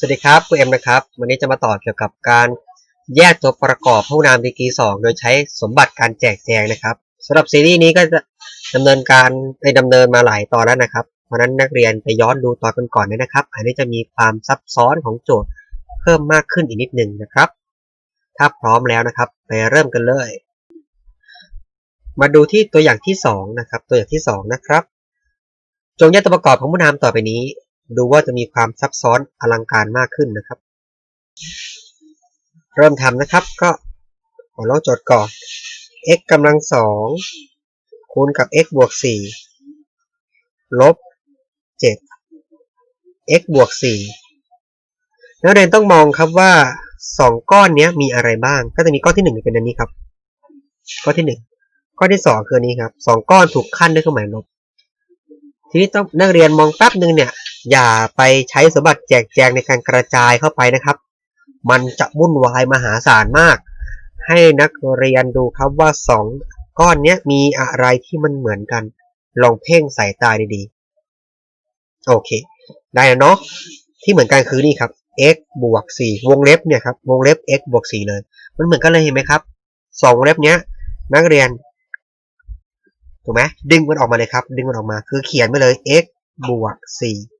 สวัสดีครับคุณเอ็มนะครับ วันนี้จะมาต่อเกี่ยวกับการแยกตัวประกอบผู้นามดีกรีสองโดยใช้สมบัติการแจกแจงนะครับสำหรับซีรีส์นี้ก็จะดำเนินการในดำเนินมาหลายตอนแล้วนะครับ เพราะนั้นนักเรียนไปย้อนดูตอนก่อนๆด้วยนะครับ อันนี้จะมีความซับซ้อนของโจทย์เพิ่มมากขึ้นอีกนิดหนึ่งนะครับ ถ้าพร้อมแล้วนะครับ ไปเริ่มกันเลย มาดูที่ตัวอย่างที่สองนะครับตัวอย่างที่สองนะครับจงแยกตัวประกอบของผู้นามต่อไปนี้ ดูว่าจะมีความซับซ้อนอลังการมากขึ้นนะครับ เริ่มทำนะครับก็ขอลองจทย์ก่อน x กำลังสองคูณกับ x บวกสี่ลบเจ็ด x บวกสี่นักเรียนต้องมองครับว่าสองก้อนนี้มีอะไรบ้าง ก็จะมีก้อนที่หนึ่งเป็นอันนี้ครับ ก้อนที่หนึ่งก้อนที่สองคืออันนี้ครับสองก้อนถูกขั้นด้วยเครื่องหมายลบทีนี้ต้องนักเรียนมองแป๊บหนึ่งเนี่ย อย่าไปใช้สมบัติแจกแจงในการกระจายเข้าไปนะครับ มันจะวุ่นวายมหาศาลมาก ให้นักเรียนดูครับว่าสองก้อนเนี้ยมีอะไรที่มันเหมือนกัน ลองเพ่งสายตาดีๆ โอเค ได้แล้วเนาะที่เหมือนกันคือนี่ครับ x บวก 4 วงเล็บเนี่ยครับ วงเล็บ x บวก 4 เลย มันเหมือนกันเลยเห็นไหมครับสองวงเล็บเนี้ย นักเรียน ถูกไหมดึงมันออกมาเลยครับ ดึงมันออกมา คือเขียนไปเลย x บวก 4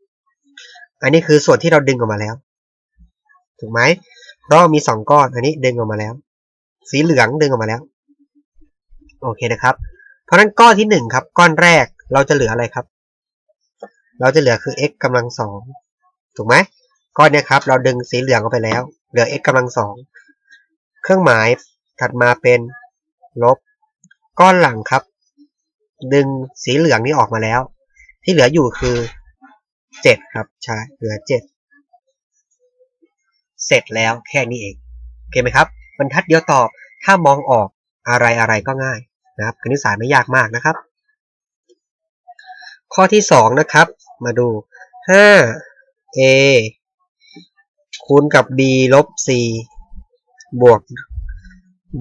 อันนี้คือส่วนที่เราดึงออกมาแล้ว ถูกไหมเพราะมีสองก้อน อันนี้ดึงออกมาแล้ว สีเหลืองดึงออกมาแล้ว โอเคนะครับ เพราะฉะนั้นก้อนที่หนึ่งครับ ก้อนแรกเราจะเหลืออะไรครับ เราจะเหลือคือ x กำลังสองถูกไหมก้อนนี้ครับ เราดึงสีเหลืองออกไปแล้ว เหลือ x กำลังสองเครื่องหมายถัดมาเป็นลบ ก้อนหลังครับ ดึงสีเหลืองนี้ออกมาแล้ว ที่เหลืออยู่คือ เจ็ดครับ ใช่ เหลือเจ็ด เสร็จแล้วแค่นี้เอง โอเคไหมครับบรรทัดเดียวตอบ ถ้ามองออกอะไรอะไรก็ง่ายนะครับ คณิตศาสตร์ไม่ยากมากนะครับ ข้อที่สองนะครับ มาดู 5a คูณกับ b ลบ c บวก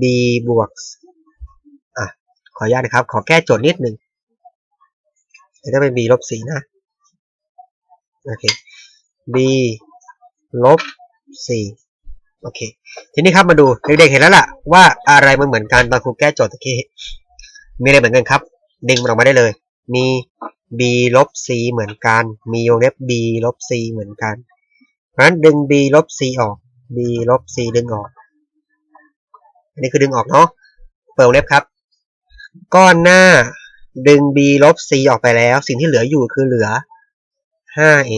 b บวก อะ ขออนุญาตนะครับ ขอแก้โจทย์นิดหนึ่งจะเป็น b ลบ c นะ โอเค b ลบ c โอเค ทีนี้ครับมาดูเด็กๆเห็นแล้วล่ะ ว่าอะไรมันเหมือนกันตอนครูแก้โจทย์ตะกี้มีอะไรเหมือนกันครับ ดึงมันออกมาได้เลย มี b ลบ c เหมือนกัน มีวงเล็บ b ลบ c เหมือนกัน เพราะฉะนั้นดึง b ลบ c ออก b ลบ c ดึงออก อันนี้คือดึงออกเนาะ เปิดวงเล็บครับ ก้อนหน้าดึง b ลบ c ออกไปแล้ว สิ่งที่เหลืออยู่คือเหลือ 5a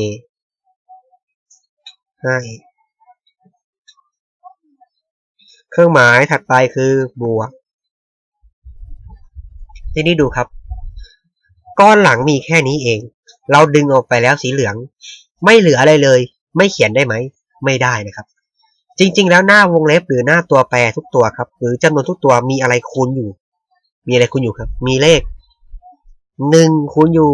5a เครื่องหมายถัดไปคือบวก ที่นี้ดูครับ ก้อนหลังมีแค่นี้เอง เราดึงออกไปแล้วสีเหลือง ไม่เหลืออะไรเลย ไม่เขียนได้ไหม ไม่ได้นะครับ จริง ๆ แล้วหน้าวงเล็บหรือหน้าตัวแปรทุกตัวครับ หรือจำนวนทุกตัวมีอะไรคูณอยู่ มีอะไรคูณอยู่ครับ มีเลขหนึ่งคูณอยู่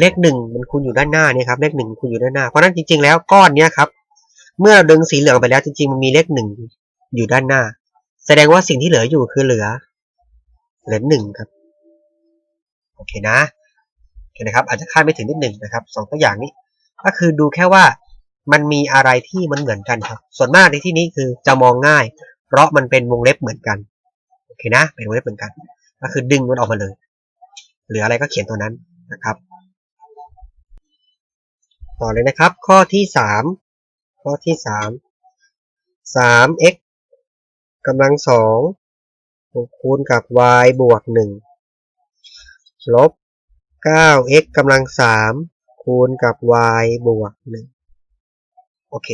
เลขหนึ่งมันคูณอยู่ด้านหน้าเนี่ยครับเลขหนึ่งคูณอยู่ด้านหน้าเพราะนั้นจริง ๆ แล้วก้อนเนี้ยครับ เมื่อเราดึงสีเหลืองไปแล้วจริง ๆ มันมีเลขหนึ่งอยู่ด้านหน้า แสดงว่าสิ่งที่เหลืออยู่คือเหลือเหลือหนึ่งครับโอเคนะโอเคนะครับ อาจจะคาดไม่ถึงนิดหนึ่งนะครับสองตัวอย่างนี้ ก็คือดูแค่ว่ามันมีอะไรที่มันเหมือนกันครับ ส่วนมากในที่นี้คือจะมองง่าย เพราะมันเป็นวงเล็บเหมือนกันโอเคนะเป็นวงเล็บเหมือนกัน ก็คือดึงมันออกมาเลย เหลืออะไรก็เขียนตัวนั้นนะครับ ต่อเลยนะครับ ข้อที่สามข้อที่สามสาม x กำลังสองคูณกับ y บวกหนึ่งลบ 9x กำลังสามคูณกับ y บวกหนึ่งโอเค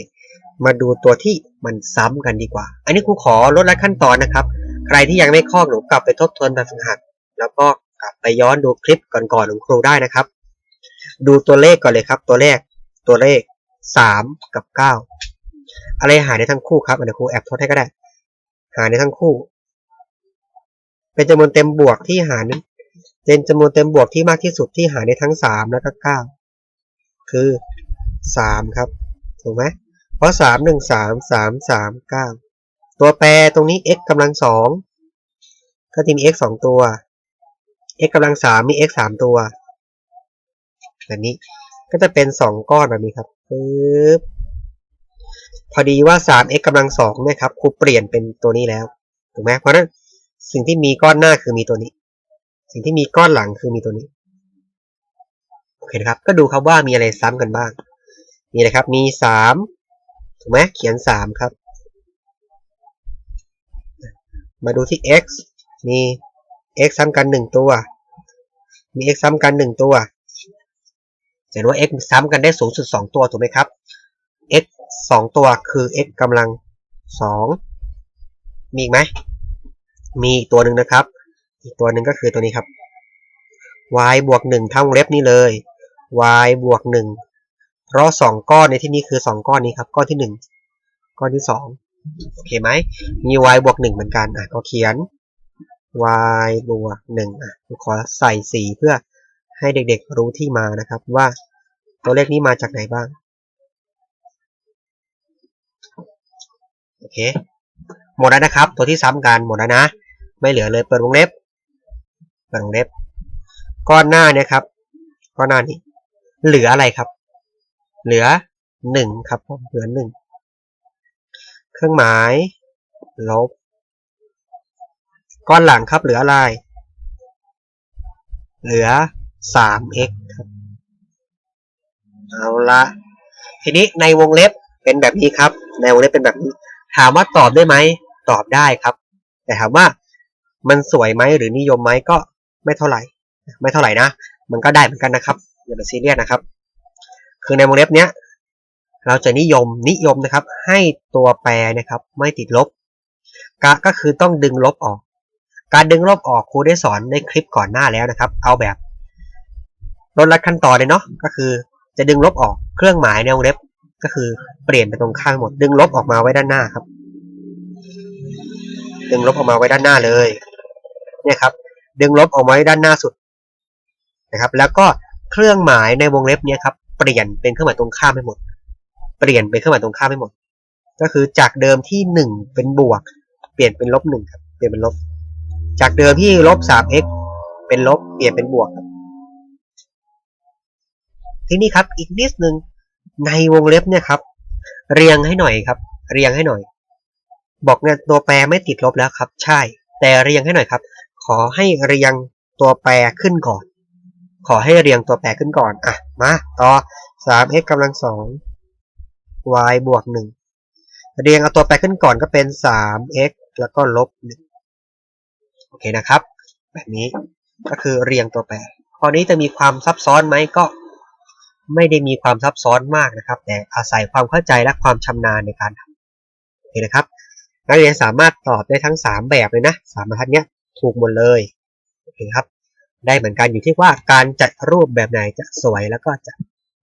มาดูตัวที่มันซ้ำกันดีกว่า อันนี้ครูขอลดละขั้นตอนนะครับ ใครที่ยังไม่คลอกหนูกลับไปทบทวนแบบฝึกหัด แล้วก็กลับไปย้อนดูคลิปก่อนๆของครูได้นะครับ ดูตัวเลขก่อนเลยครับ ตัวเลข ตัวเลข 3 กับ 9 อะไรหารได้ทั้งคู่ครับอันนี้ครูแอบทดให้ก็ได้ หารได้ทั้งคู่ เป็นจำนวนเต็มบวกที่หารเป็นจำนวนเต็มบวกที่มากที่สุดที่หารได้ทั้ง 3 แล้วก็ 9 คือ 3 ครับ ถูกไหมเพราะ 3 1 3 3 3 9 ตัวแปรตรงนี้ x กำลัง 2 ก็จะมี x 2 ตัว x กำลัง 3 มี x 3 ตัว แบบนี้ ก็จะเป็น2ก้อนแบบนี้ครับปึ๊บพอดีว่า 3x กำลังสองเนี่ยครับครูเปลี่ยนเป็นตัวนี้แล้วถูกไหมเพราะฉะนั้นสิ่งที่มีก้อนหน้าคือมีตัวนี้ สิ่งที่มีก้อนหลังคือมีตัวนี้โอเคนะครับ ก็ดูครับว่ามีอะไรซ้ำกันบ้างนี่นะครับ มีสามถูกไหมเขียนสามครับ มาดูที่ x มี x ซ้ำกันหนึ่งตัว มี x ซ้ำกันหนึ่งตัว เห็นว่า x ซ้ำกันได้สูงสุดสองตัวถูกไหมครับ x สองตัวคือ x กำลังสองมีอีกไหม มีอีกตัวหนึ่งนะครับ อีกตัวหนึ่งก็คือตัวนี้ครับ y บวกหนึ่งเท่าวงเล็บนี้เลย y บวกหนึ่งเพราะสองก้อนในที่นี้คือสองก้อนนี้ครับ ก้อนที่หนึ่งก้อนที่สองโอเคไหม มี y บวกหนึ่งเหมือนกัน อะ ก็เขียน y บวกหนึ่งอะขอใส่สีเพื่อ ให้เด็กๆรู้ที่มานะครับว่าตัวเลขนี้มาจากไหนบ้าง โอเค หมดแล้วนะครับ ตัวที่ซ้ำกันหมดแล้วนะ ไม่เหลือเลยเปิดวงเล็บ เปิดวงเล็บ ก้อนหน้าเนี่ยครับ ก้อนหน้านี้ เหลืออะไรครับ เหลือหนึ่งครับผม เหลือหนึ่ง เครื่องหมาย ลบ ก้อนหลังครับ เหลืออะไร เหลือ 3x ครับ เอาละทีนี้ในวงเล็บเป็นแบบนี้ครับ ในวงเล็บเป็นแบบนี้ ถามว่าตอบได้ไหม ตอบได้ครับ แต่ถามว่ามันสวยไหมหรือนิยมไหมก็ไม่เท่าไหร่ ไม่เท่าไหร่นะ มันก็ได้เหมือนกันนะครับอย่าไปซีเรียสนะครับ คือในวงเล็บเนี้ยเราจะนิยมนิยมนะครับ ให้ตัวแปรนะครับ ไม่ติดลบกะก็คือต้องดึงลบออก การดึงลบออกครูได้สอนในคลิปก่อนหน้าแล้วนะครับ เอาแบบ ลดลัดขั้นตอนเลยเนาะก็คือจะดึงลบออกเครื่องหมายในวงเล็บก็คือเปลี่ยนไปตรงข้างหมด ดึงลบออกมาไว้ด้านหน้าครับ ดึงลบออกมาไว้ด้านหน้าเลยเนี่ยครับ ดึงลบออกมาไว้ด้านหน้าสุดนะครับ แล้วก็เครื่องหมายในวงเล็บเนี้ยครับเปลี่ยนเป็นเครื่องหมายตรงข้ามให้หมด เปลี่ยนเป็นเครื่องหมายตรงข้ามให้หมด ก็คือจากเดิมที่หนึ่งเป็นบวก เปลี่ยนเป็นลบหนึ่งครับเปลี่ยนเป็นลบ จากเดิมที่ลบ 3x เป็นลบเปลี่ยนเป็นบวกครับ ทีนี้ครับ อีกนิดหนึ่งในวงเล็บเนี่ยครับ เรียงให้หน่อยครับ เรียงให้หน่อย บอกเนี่ยตัวแปรไม่ติดลบแล้วครับ ใช่ แต่เรียงให้หน่อยครับ ขอให้เรียงตัวแปรขึ้นก่อน ขอให้เรียงตัวแปรขึ้นก่อนอะมาต่อ 3x กำลังสอง y บวกหนึ่งเรียงเอาตัวแปรขึ้นก่อนก็เป็น 3x แล้วก็ลบหนึ่งโอเคนะครับ แบบนี้ก็คือเรียงตัวแปรข้อนี้จะมีความซับซ้อนไหมก็ ไม่ได้มีความซับซ้อนมากนะครับ แต่อาศัยความเข้าใจและความชำนาญในการทำโอเคนะครับ นักเรียนสามารถตอบได้ทั้ง 3 แบบเลยนะสามบรรทัดเนี้ยถูกหมดเลยโอเคครับ ได้เหมือนกันอยู่ที่ว่าการจัดรูปแบบไหนจะสวยแล้วก็จะ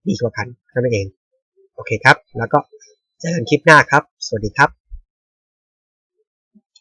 ดีกว่ากันนั่นเอง โอเคครับ แล้วก็เจอกันคลิปหน้าครับ สวัสดีครับ